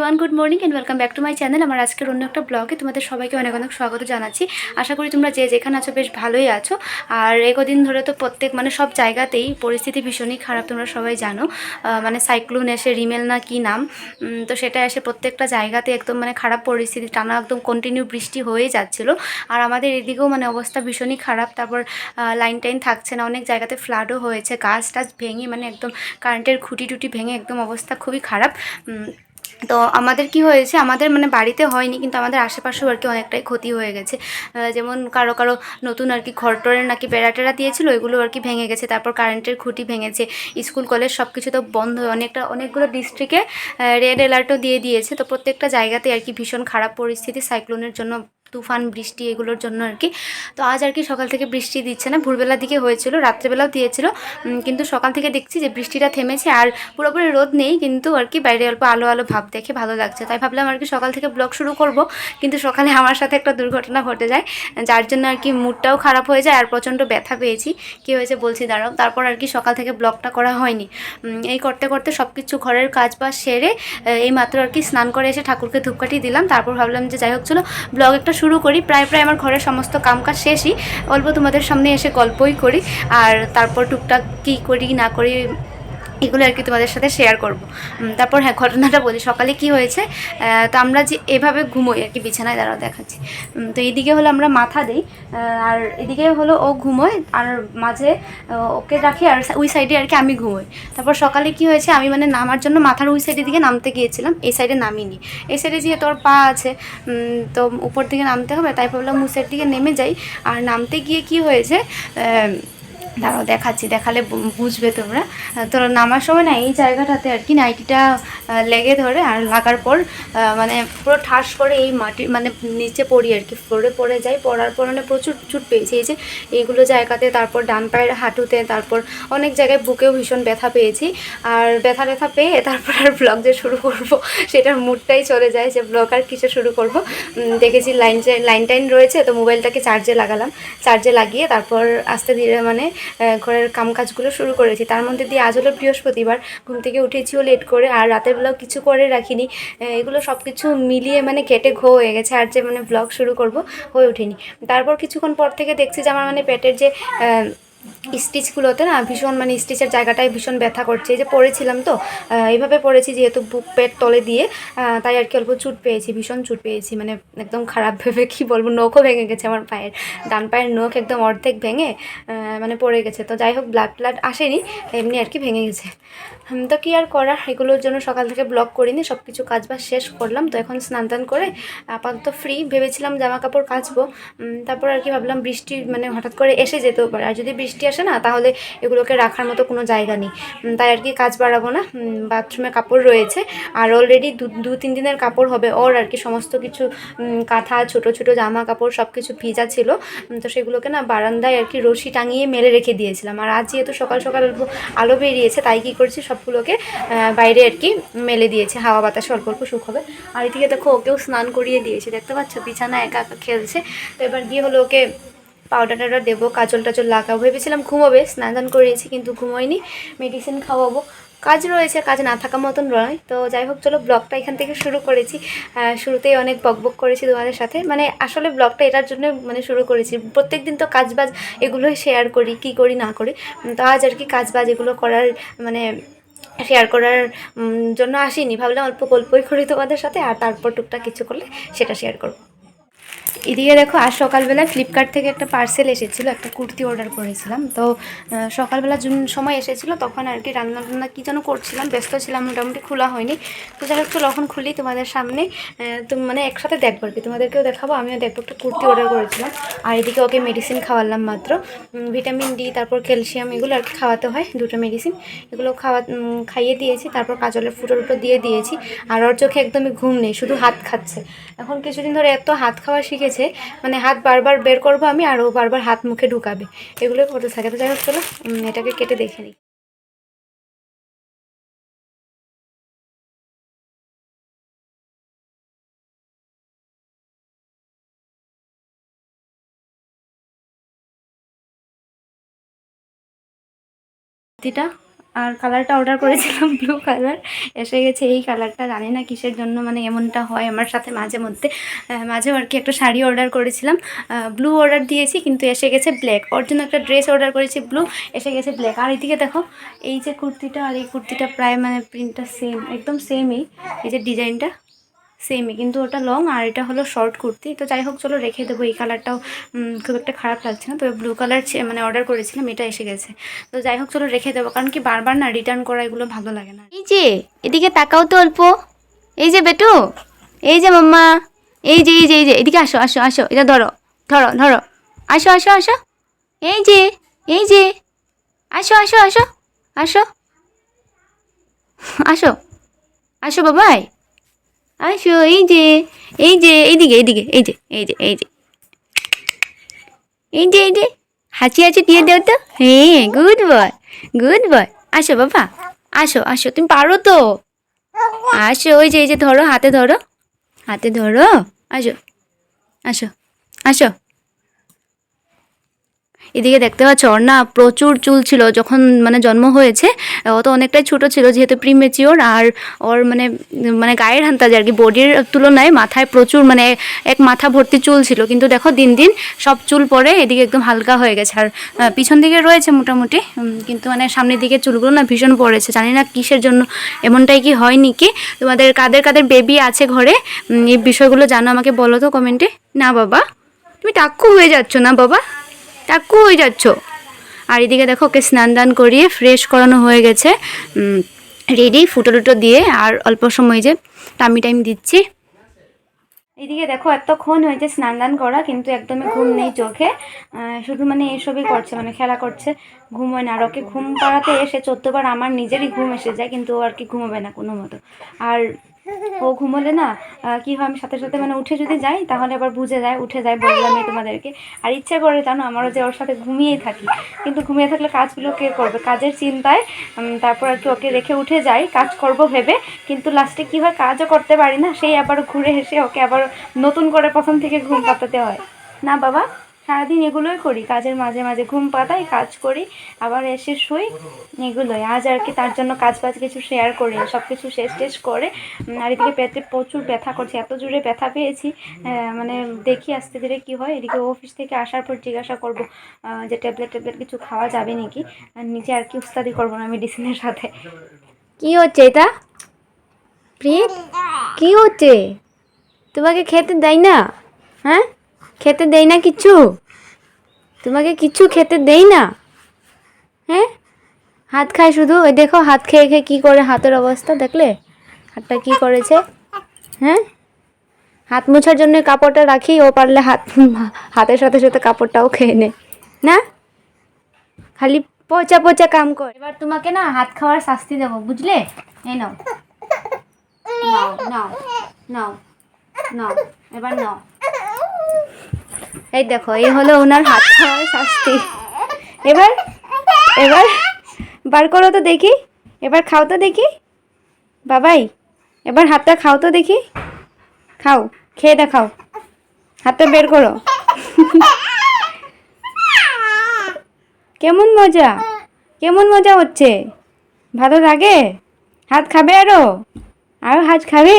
Everyone good morning and welcome back to my channel আমার আজকের অন্য একটা ব্লগে তোমাদের সবাইকে অনেক অনেক স্বাগত জানাচ্ছি। আশা করি তোমরা যে যেখানে আছো বেশ ভালোই আছো। আর একদিন ধরে তো প্রত্যেক মানে সব জায়গাতেই পরিস্থিতি ভীষণই খারাপ, তোমরা সবাই জানো। মানে সাইক্লোন এসে রিমেল না কি নাম। তো সেটা এসে প্রত্যেকটা জায়গাতে একদম মানে খারাপ পরিস্থিতি, টানা একদম কন্টিনিউ বৃষ্টি হয়েই যাচ্ছিল। আর আমাদের এদিকেও মানে অবস্থা ভীষণই খারাপ। তারপর লাইন টাইন থাকছে না, অনেক জায়গাতে ফ্লাডও হয়েছে। গাছ টাছ ভেঙে মানে একদম কারেন্টের খুঁটি টুটি ভেঙে একদম অবস্থা খুবই খারাপ। তো আমাদের কি হয়েছে, আমাদের মানে বাড়িতে হয়নি, কিন্তু আমাদের আশেপাশেও আর কি অনেকটাই ক্ষতি হয়ে গেছে। যেমন কারও কারও নতুন আর কি ঘরটরের নাকি বেড়া টেরা দিয়েছিল, ওইগুলো আর কি ভেঙে গেছে, তারপর কারেন্টের খুঁটি ভেঙেছে, স্কুল, কলেজ সব কিছু তো বন্ধ অনেকটা, অনেকগুলো ডিস্ট্রিক্টে রেড অ্যালার্টও দিয়ে দিয়েছে। তো প্রত্যেকটা জায়গাতে আর কি ভীষণ খারাপ পরিস্থিতি সাইক্লোনের জন্য তুফান, বৃষ্টি এগুলোর জন্য আর কি। তো আজ আর কি সকাল থেকে বৃষ্টি দিচ্ছে না, ভোরবেলার দিকে হয়েছিল, রাত্রেবেলাও দিয়েছিল। কিন্তু সকাল থেকে দেখছি যে বৃষ্টিটা থেমেছে আর পুরোপুরি রোদ নেই, কিন্তু আর কি বাইরে অল্প আলো আলো ভাব দেখে ভালো লাগছে। তাই ভাবলাম আর কি সকাল থেকে ব্লগ শুরু করব, কিন্তু সকালে আমার সাথে একটা দুর্ঘটনা ঘটে যায়, যার জন্য আর কি মুডটাও খারাপ হয়ে যায় আর প্রচণ্ড ব্যথা পেয়েছি। কী হয়েছে বলছি, দাঁড়াও, তারপর আর কি সকাল থেকে ব্লগটা করা হয়নি। এই করতে করতে সব কিছু ঘরের কাজ বাজ সেরে এই মাত্র আর কি স্নান করে এসে ঠাকুরকে ধূপকাঠি দিলাম, তারপর ভাবলাম যে যাই হোক, চলো ব্লগ একটা শুরু করি, প্রায় প্রায় আমার ঘরের সমস্ত কামকাজ শেষই। অল্প তোমাদের সামনে এসে গল্পই করি, আর তারপর টুকটাক কী করি, না করি এগুলো আর কি তোমাদের সাথে শেয়ার করব। তারপর হ্যাঁ ঘটনাটা বলি। সকালে কি হয়েছে? তো আমরা যে এভাবে ঘুমোই, আর কি বিছানায় দাঁড়াও দেখাচ্ছি। তো এইদিকে হলো আমরা মাথা দিই আর এদিকে হলো ও ঘুমোয়, আর মাঝে ওকে রাখি, আর ওই সাইডে আর কি আমি ঘুমোই। তারপর সকালে কি হয়েছে? আমি মানে নামার জন্য মাথার ওই সাইডের দিকে নামতে গিয়েছিলাম, এই সাইডে নামিনি। এই সাইডে যেহেতু ওর পা আছে তো উপর দিকে নামতে হবে, তাই ভাবলাম ওই সাইড দিকে নেমে যাই। আর নামতে গিয়ে কি হয়েছে? দাঁড়াও, দেখাচ্ছি, দেখালে বুঝবে তোমরা। তো নামার সময় না এই জায়গাটাতে আর কি নাইটিটা লেগে ধরে আর লাগার পর মানে পুরো ঠাস করে এই মাটির মানে নিচে পড়ি আর কি, ফ্লোরে পড়ে যাই। পড়ার পর মানে প্রচুর চুট পেয়েছি। এই যে এইগুলো জায়গাতে, তারপর ডান পায়ের হাঁটুতে, তারপর অনেক জায়গায় বুকেও ভীষণ ব্যথা পেয়েছি। আর ব্যথা ব্যথা পেয়ে তারপর আর ব্লগ যে শুরু করব, সেটার মুডটাই চলে যায় যে ব্লগ আর কিছু শুরু করব। দেখেছি লাইন লাইন টাইন রয়েছে, তো মোবাইলটাকে চার্জে লাগালাম। চার্জে লাগিয়ে তারপর আস্তে ধীরে মানে ঘরের কামকাজগুলো শুরু করেছি। তার মধ্যে দিয়ে আজ হলো বৃহস্পতিবার। ঘুম থেকে উঠেছিও লেট করে, আর রাতের বেলাও কিছু করে রাখিনি। এগুলো সব কিছু মিলিয়ে মানে কেটে ঘো হয়ে গেছে। আর যে মানে ব্লগ শুরু করব, হয়ে ওঠেনি। তারপর কিছুক্ষণ পর থেকে দেখছি যে আমার মানে পেটের যে স্টিচগুলোতে না ভীষণ মানে স্টিচের জায়গাটায় ভীষণ ব্যথা করছে। এই যে পড়েছিলাম তো এইভাবে পড়েছি যেহেতু বুক পেট তলে দিয়ে তাই আর কি অল্প চুট পেয়েছি, ভীষণ চুট পেয়েছি মানে একদম খারাপ ভেবে কি বলব, নখও ভেঙে গেছে আমার পায়ের, ডান পায়ের নখ একদম অর্ধেক ভেঙে মানে পড়ে গেছে। তো যাই হোক, ব্লাড ব্লাড আসেনি, এমনি আর কি ভেঙে গেছে। তো কী আর করার? এগুলোর জন্য সকাল থেকে ব্লগ করিনি সব কিছু কাজ বাজ শেষ করলাম, তো এখন স্নান টান করে আপাতত ফ্রি ভেবেছিলাম জামা কাপড় কাচবো তারপর আর কি ভাবলাম বৃষ্টি মানে হঠাৎ করে এসে যেতেও পারে। আর যদি বৃষ্টি আসে না, তাহলে এগুলোকে রাখার মতো কোনো জায়গা নেই। তাই আর কি কাজ বাড়াবো না। বাথরুমে কাপড় রয়েছে। আর অলরেডি দু তিন দিনের কাপড় হবে ওর আর কি সমস্ত কিছু কাঁথা, ছোট ছোট জামা কাপড় সব কিছু ভিজা ছিল। তো সেগুলোকে না বারান্দায় আর কি রশি টাঙিয়ে মেলে রেখে দিয়েছিলাম। আর আজ যেহেতু সকাল সকাল আলো বেরিয়েছে, তাই কি করছি সবগুলোকে বাইরে আর কি মেলে দিয়েছে। হাওয়া বাতাসে অল্প অল্প সুখ হবে। আর এদিকে দেখো, ওকেও স্নান করিয়ে দিয়েছে। দেখতে পাচ্ছ? বিছানা একা একা খেলছে। তো এবার গিয়ে হলো ওকে পাউডার টাউডার দেবো, কাজল টাজল লাগাবো। ভেবেছিলাম ঘুমোবে স্নান টান করিয়েছি কিন্তু ঘুমোয়নি মেডিসিন খাওয়াবো। কাজ রয়েছে, কাজ না থাকা মতন নয়। তো যাই হোক, চলো ব্লগটা এখান থেকে শুরু করেছি। শুরুতেই অনেক বকবক করেছি তোমাদের সাথে। মানে আসলে ব্লগটা এটার জন্য মানে শুরু করেছি। প্রত্যেক দিন তো কাজ বাজ এগুলোই শেয়ার করি, কি করি, না করি। তো আজ আর কি কাজ বাজ এগুলো করার মানে শেয়ার করার জন্য আসিনি। ভাবলাম অল্প গল্পই করি তোমাদের সাথে, আর তারপর টুকটাক কিছু করলে সেটা শেয়ার করব। এদিকে দেখো, আজ সকালবেলা ফ্লিপকার্ট থেকে একটা পার্সেল এসেছিল, একটা কুর্তি অর্ডার করেছিলাম। তো সকালবেলা সময় এসেছিল, তখন আর কি রান্না টান্না কী যেন করছিলাম, ব্যস্ত ছিলাম, মোটামুটি খোলা হয়নি। তো যাই হোক, চলো খুলি তোমাদের সামনে। তুমি মানে একসাথে দেখব আর কি, তোমাদেরকেও দেখাবো, আমিও দেখব, একটা কুর্তি অর্ডার করেছিলাম। আর এদিকে ওকে মেডিসিন খাওয়ালাম মাত্র। ভিটামিন ডি তারপর ক্যালসিয়াম এগুলো আর কি খাওয়াতে হয়, দুটো মেডিসিন এগুলো খাওয়া খাইয়ে দিয়েছি, তারপর কাজলের ফুটো টুটো দিয়ে দিয়েছি। আর ওর চোখে একদমই ঘুম নেই, শুধু হাত খাচ্ছে। এখন কিছুদিন ধরে এত হাত খাওয়া শিখেছে মানে হাত বারবার বের করব আমি আর ও বারবার হাত মুখে ঢুকাবে। এগুলো করতে থাকে। তো যাই হোক, চলো এটাকে কেটে দেখে নিই। কুর্তিটা আর কালারটা অর্ডার করেছিলাম ব্লু কালার এসে গেছে এই কালারটা জানি না কিসের জন্য মানে এমনটা হয় আমার সাথে মাঝে মধ্যে। মাঝেও আর কি একটা শাড়ি অর্ডার করেছিলাম। ব্লু অর্ডার দিয়েছি কিন্তু এসে গেছে ব্ল্যাক ওর জন্য একটা ড্রেস অর্ডার করেছি ব্লু এসে গেছে ব্ল্যাক আর এদিকে দেখো, এই যে কুর্তিটা আর এই কুর্তিটা প্রায় মানে প্রিন্টটা সেম একদম সেমই এই। যে ডিজাইনটা সেমই কিন্তু ওটা লং আর এটা হলো শর্ট কুর্তি। তো যাই হোক চলো রেখে দেবো। এই কালারটাও খুব একটা খারাপ লাগছে না। তবে ব্লু কালার মানে অর্ডার করেছিলাম, এটা এসে গেছে। তো যাই হোক চলো রেখে দেবো। কারণ কি বারবার না রিটার্ন করা এগুলো ভালো লাগে না। এই যে, এদিকে তাকাও তো অল্প। এই যে বেটু, এই যে মাম্মা, এই যে এই যে এই যে, এদিকে আসো আসো আসো। এটা ধরো ধরো ধরো। আসো আসো আসো। এই যে এই যে। আসো আসো আসো আসো। আসো আসো বাবাই। আসো, এই যে এই যে, এইদিকে এইদিকে, এই যে এই যে এই যে। এই যে এই যে, হাঁচি হাঁচি দিয়ে দেও তো। হ্যাঁ গুড বয় গুড বয় আসো, বাবা, আসো আসো, তুমি পারো তো। আসো, ওই যে, এই যে, ধরো, হাতে ধরো। হাতে ধরো, আসো আসো আসো। এদিকে দেখতে পাচ্ছ না প্রচুর চুল ছিল যখন মানে জন্ম হয়েছে, ও তো অনেকটাই ছোট ছিল যেহেতু প্রিমেচিওর আর ওর মানে মানে গায়ের হান্তাজ আর কি বডির তুলনায় মাথায় প্রচুর মানে এক মাথা ভর্তি চুল ছিল। কিন্তু দেখো দিন দিন সব চুল পরে এদিকে একদম হালকা হয়ে গেছে। আর পিছন দিকে রয়েছে মোটামুটি কিন্তু মানে সামনের দিকে চুলগুলো না ভীষণ পড়েছে। জানি না কিসের জন্য এমনটাই কি হয় নাকি তোমাদের কাদের কাদের বেবি আছে ঘরে? এই বিষয়গুলো জানো আমাকে বলো তো কমেন্টে না বাবা, তুমি টাক্কু হয়ে যাচ্ছ না বাবা? টাক্কু হয়ে যাচ্ছ? আর এদিকে দেখো ওকে স্নান দান করিয়ে ফ্রেশ করানো হয়ে গেছে। রেডি ফুটো টুটো দিয়ে আর অল্প সময় যে টামি টাইম দিচ্ছি। এদিকে দেখো এতক্ষণ হয়েছে স্নান দান করা, কিন্তু একদমই ঘুম নেই চোখে। শুধু মানে এসবই করছে মানে খেলা করছে ঘুম হয় না। আর ওকে ঘুম পাড়াতে এসে চোদ্দবার আমার নিজেরই ঘুম এসে যায়, কিন্তু আর কি ঘুমোবে না কোনো মতো। আর ও ঘুমোলে না? কি হয় আমি সাথে সাথে মানে উঠে যদি যাই তাহলে আবার বুঝে যায় উঠে যায় বললামই তোমাদেরকে। আর ইচ্ছে করে জানো আমারও যে ওর সাথে ঘুমিয়েই থাকি। কিন্তু ঘুমিয়ে থাকলে কাজগুলো কে করবে? কাজের চিন্তায় তারপর আর কি ওকে রেখে উঠে যাই কাজ করব ভেবে। কিন্তু লাস্টে কি হয় কাজও করতে পারি না সেই আবার ঘুরে এসে ওকে আবার নতুন করে প্রথম থেকে ঘুম পাতাতে হয়। না বাবা? সারাদিন এগুলোই করি, কাজের মাঝে মাঝে ঘুম পাতাই, কাজ করি, আবার এসে শুই এগুলোই। আজ আর কি তার জন্য কাজ বাজ কিছু শেয়ার করি সব কিছু শেষ টেষ করে আর এদিকে পেটে প্রচুর ব্যথা করছে, এত জোরে ব্যথা পেয়েছি মানে দেখি আস্তে ধীরে কি হয়, এদিকে অফিস থেকে আসার পর জিজ্ঞাসা করব যে ট্যাবলেট ট্যাবলেট কিছু খাওয়া যাবে নাকি? নিচে আর কি উস্তাদি করব না মেডিসিনের সাথে। কি হচ্ছে এটা? প্রীত? কি হচ্ছে? তোমাকে খেতে দেয় না? হ্যাঁ? খেতে দেয় না কিছু? তোমাকে কিছু খেতে দেই না? হ্যাঁ? হাত খায় শুধু? ওই দেখো, হাত খেয়ে খেয়ে কী করে হাতের অবস্থা, দেখলে? হাতটা কি করেছে? হ্যাঁ? হাত মোছার জন্য কাপড়টা রাখি, ও পারলে হাত, হাতের সাথে সাথে কাপড়টাও খেয়ে নে। না? খালি পচা পচা কাম কর। এবার তোমাকে না হাত খাওয়ার শাস্তি দেবো, বুঝলে? এই নাও নাও নাও নাও। এবার নাও। এই দেখো, এই হলো ওনার হাত খাওয়ার শাস্তি। এবার এবার বার করো তো দেখি, এবার খাও তো দেখি। বাবাই, এবার হাতটা খাও তো দেখি। খাও, খেয়ে দেখাও। হাতটা বের করো। কেমন মজা? কেমন মজা হচ্ছে? ভালো লাগে? হাত খাবে আরও? আরও হাত খাবে?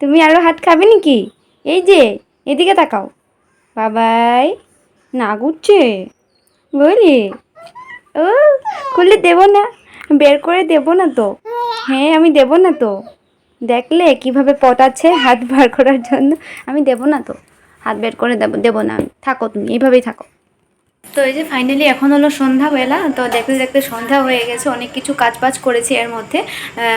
তুমি আরও হাত খাবে নাকি? এই যে, এদিকে তাকাও। বাবাই, না ঘুরছে? বুঝলি ও খুলে দেব না, বের করে দেব না তো। হ্যাঁ আমি দেব না তো। দেখলে কীভাবে পটাচ্ছে হাত বার করার জন্য, আমি দেব না তো। হাত বের করে দেব, দেবো না আমি। থাকো তুমি এইভাবেই থাকো। তো এই যে ফাইনালি এখন হলো সন্ধ্যাবেলা, তো দেখতে দেখতে সন্ধ্যা হয়ে গেছে, অনেক কিছু কাজ বাজ করেছি এর মধ্যে।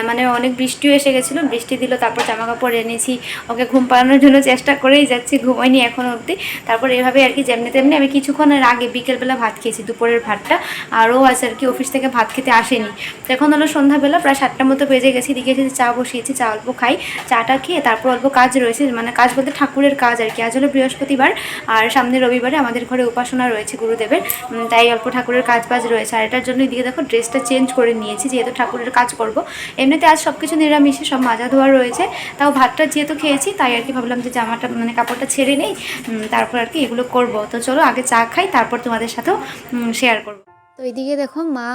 মানে অনেক বৃষ্টিও এসে গেছিল, বৃষ্টি দিল, তারপর জামা কাপড় এনেছি, ওকে ঘুম পাড়ানোর জন্য চেষ্টা করেই যাচ্ছি ঘুমাইনি এখনও অবধি। তারপর এভাবে আর কি যেমনি তেমনি আমি কিছুক্ষণের আগে বিকেলবেলা ভাত খেয়েছি, দুপুরের ভাতটা। আরও আছে আর কি অফিস থেকে ভাত খেতে আসেনি। তো এখন হলো সন্ধ্যাবেলা, প্রায় সাতটার মতো বেজে গেছি দিকে এসে চা বসিয়েছি, চা অল্প খাই, চাটা খেয়ে তারপর অল্প কাজ রয়েছে মানে কাজ বলতে ঠাকুরের কাজ আর কি। আজ হলো বৃহস্পতিবার, আর সামনে রবিবারে আমাদের ঘরে উপাসনা রয়েছে গুরুদেবের তাই অল্প ঠাকুরের কাজ বাজ রয়েছে। আর এটার জন্য এদিকে দেখো ড্রেসটা চেঞ্জ করে নিয়েছি, যেহেতু ঠাকুরের কাজ করব। এমনিতে আজ সব কিছু নিরামিষে, সব মাজা ধোয়া রয়েছে। তাও ভাতটা যেহেতু খেয়েছি, তাই আর কি ভাবলাম যে জামাটা মানে কাপড়টা ছেড়ে নেই তারপর আর কি এগুলো করব। তো চলো আগে চা খাই, তারপর তোমাদের সাথেও শেয়ার করব। তো এদিকে দেখো মা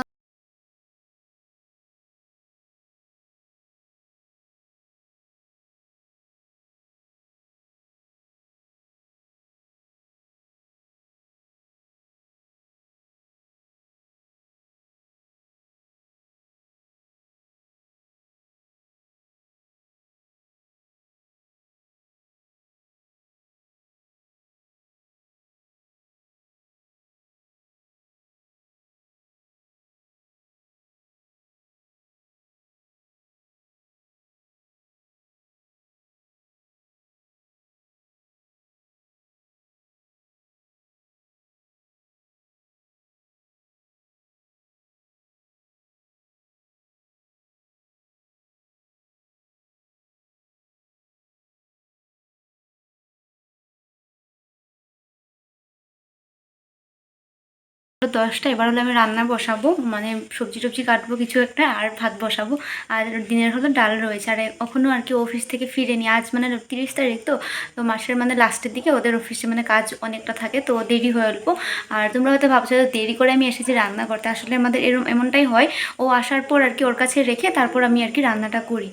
দশটা, এবার হলো আমি রান্না বসাবো মানে সবজি টবজি কাটবো কিছু একটা আর ভাত বসাবো। আর দিনের হলো ডাল রয়েছে, আর এখনও আর কি অফিস থেকে ফিরে ফিরেনি। আজ মানে তিরিশ তারিখ তো তো মাসের মানে লাস্টের দিকে ওদের অফিসে মানে কাজ অনেকটা থাকে, তো দেরি হয়ে অল্প। আর তোমরা হয়তো ভাবছ যে দেরি করে আমি এসেছি রান্না করতে, আসলে আমাদের এরম এমনটাই হয়। ও আসার পর আর কি ওর কাছে রেখে তারপর আমি আর কি রান্নাটা করি।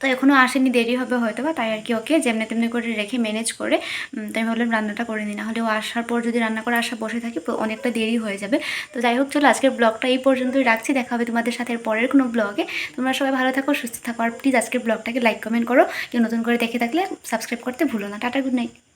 তো এখনও আসেনি, দেরি হবে হয়তো বা তাই আর কি ওকে যেমনি তেমনি করে রেখে ম্যানেজ করে তো আমি ভাবলাম রান্নাটা করে নিই না হলে ও আসার পর যদি রান্না করে আসা বসে থাকি অনেকটা দেরি হয়ে যাবে। তো যাই হোক, চলো আজকের ব্লগটা এই পর্যন্তই রাখছি, দেখা হবে তোমাদের সাথে পরের কোনো ব্লগে। তোমরা সবাই ভালো থাকো, সুস্থ থাকো, আর প্লিজ আজকের ব্লগটাকে লাইক কমেন্ট করো। কেউ নতুন করে দেখে থাকলে সাবস্ক্রাইব করতে ভুলো না। Tata good night